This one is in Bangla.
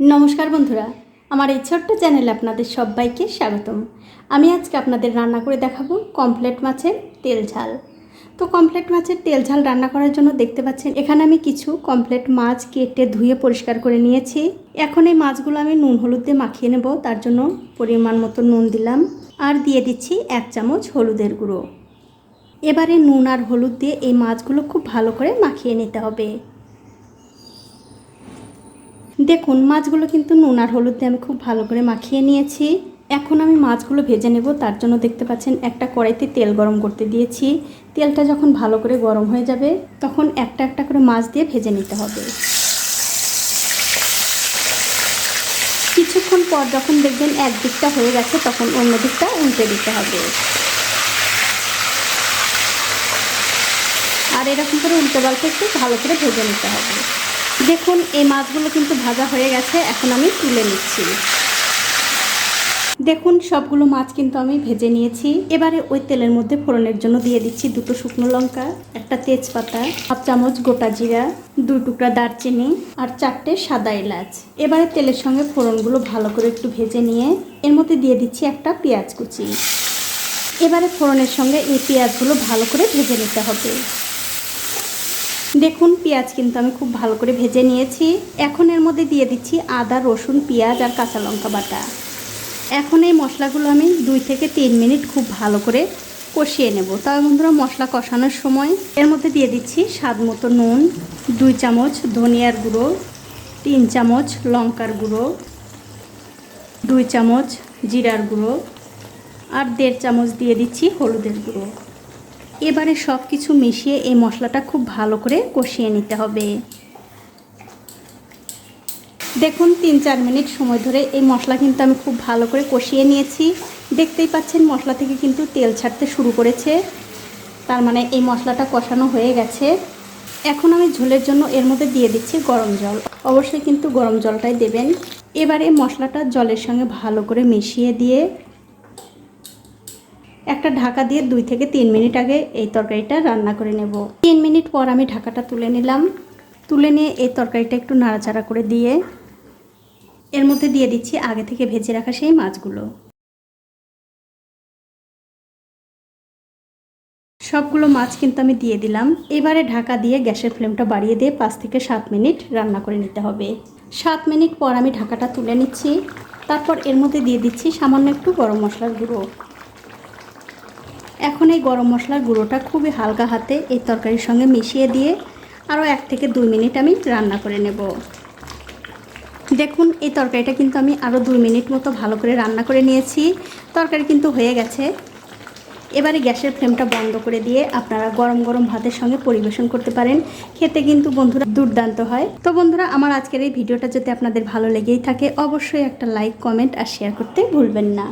নমস্কার বন্ধুরা, আমার এই ছোট্ট চ্যানেলে আপনাদের সবাইকে স্বাগতম। আমি আজকে আপনাদের রান্না করে দেখাবো কমপ্লেট মাছের তেল ঝাল। তো কমপ্লেট মাছের তেল ঝাল রান্না করার জন্য দেখতে পাচ্ছেন, এখানে আমি কিছু কমপ্লেট মাছ কেটে ধুয়ে পরিষ্কার করে নিয়েছি। এখন এই মাছগুলো আমি নুন হলুদ দিয়ে মাখিয়ে নেব, তার জন্য পরিমাণ মতো নুন দিলাম। আর দিয়ে দিচ্ছি এক চামচ হলুদের গুঁড়ো। এবারে নুন আর হলুদ দিয়ে এই মাছগুলো খুব ভালো করে মাখিয়ে নিতে হবে। দেখুন, মাছগুলো কিন্তু নুন আর হলুদ দিয়ে আমি খুব ভালো করে মাখিয়ে নিয়েছি। এখন আমি মাছগুলো ভেজে নেব, তার জন্য দেখতে পাচ্ছেন একটা কড়াইতে তেল গরম করতে দিয়েছি। তেলটা যখন ভালো করে গরম হয়ে যাবে, তখন একটা একটা করে মাছ দিয়ে ভেজে নিতে হবে। কিছুক্ষণ পর যখন দেখবেন এক দিকটা হয়ে গেছে, তখন অন্য দিকটা উল্টে দিতে হবে। আর এরকম করে উল্টে পাল্টে একটু ভালো করে ভেজে নিতে হবে। দেখুন, এই মাছগুলো কিন্তু ভাজা হয়ে গেছে, এখন আমি তুলে নিচ্ছি। দেখুন, সবগুলো মাছ কিন্তু আমি ভেজে নিয়েছি। এবারে ওই তেলের মধ্যে ফোড়নের জন্য দিয়ে দিচ্ছি দুটো শুকনো লঙ্কা, একটা তেজপাতা, হাফ চামচ গোটা জিরা, দুই টুকরা দারচিনি আর চারটে সাদা এলাচ। এবারে তেলের সঙ্গে ফোড়নগুলো ভালো করে একটু ভেজে নিয়ে এর মধ্যে দিয়ে দিচ্ছি একটা পেঁয়াজ কুচি। এবারে ফোড়নের সঙ্গে এই পেঁয়াজগুলো ভালো করে ভেজে নিতে হবে। দেখুন, পেঁয়াজ কিন্তু আমি খুব ভালো করে ভেজে নিয়েছি। এখন এর মধ্যে দিয়ে দিচ্ছি আদা, রসুন, পেঁয়াজ আর কাঁচা লঙ্কা বাটা। এখন এই মশলাগুলো আমি দুই থেকে তিন মিনিট খুব ভালো করে কষিয়ে নেব। তবে বন্ধুরা, মশলা কষানোর সময় এর মধ্যে দিয়ে দিচ্ছি স্বাদ মতো নুন, দুই চামচ ধনিয়ার গুঁড়ো, তিন চামচ লঙ্কার গুঁড়ো, দুই চামচ জিরার গুঁড়ো আর দেড় চামচ দিয়ে দিচ্ছি হলুদের গুঁড়ো। এবারে সব কিছু মিশিয়ে এই মশলাটা খুব ভালো করে কষিয়ে নিতে হবে। দেখুন, তিন চার মিনিট সময় ধরে এই মশলা কিন্তু আমি খুব ভালো করে কষিয়ে নিয়েছি। দেখতেই পাচ্ছেন, মশলা থেকে কিন্তু তেল ছাড়তে শুরু করেছে। তার মানে এই মশলাটা কষানো হয়ে গেছে। এখন আমি ঝোলের জন্য এর মধ্যে দিয়ে দিচ্ছি গরম জল। অবশ্যই কিন্তু গরম জলটাই দেবেন। এবারে মশলাটা জলের সঙ্গে ভালো করে মিশিয়ে দিয়ে একটা ঢাকা দিয়ে দুই থেকে তিন মিনিট আগে এই তরকারিটা রান্না করে নেব। তিন মিনিট পর আমি ঢাকাটা তুলে নিলাম। তুলে নিয়ে এই তরকারিটা একটু নাড়াচাড়া করে দিয়ে এর মধ্যে দিয়ে দিচ্ছি আগে থেকে ভেজে রাখা সেই মাছগুলো। সবগুলো মাছ কিন্তু আমি দিয়ে দিলাম। এবারে ঢাকা দিয়ে গ্যাসের ফ্লেমটা বাড়িয়ে দিয়ে পাঁচ থেকে সাত মিনিট রান্না করে নিতে হবে। সাত মিনিট পর আমি ঢাকাটা তুলে নিচ্ছি। তারপর এর মধ্যে দিয়ে দিচ্ছি সামান্য একটু গরম মশলার গুঁড়ো। এখন এই গরম মশলার গুঁড়োটা খুবই হালকা হাতে এই তরকারির সঙ্গে মিশিয়ে দিয়ে আরও এক থেকে দুই মিনিট আমি রান্না করে নেব। দেখুন, এই তরকারিটা কিন্তু আমি আরও দুই মিনিট মতো ভালো করে রান্না করে নিয়েছি। তরকারি কিন্তু হয়ে গেছে। এবারে গ্যাসের ফ্লেমটা বন্ধ করে দিয়ে আপনারা গরম গরম ভাতের সঙ্গে পরিবেশন করতে পারেন। খেতে কিন্তু বন্ধুরা দুর্দান্ত হয়। তো বন্ধুরা, আমার আজকের এই ভিডিওটা যদি আপনাদের ভালো লেগেই থাকে, অবশ্যই একটা লাইক, কমেন্ট আর শেয়ার করতে ভুলবেন না।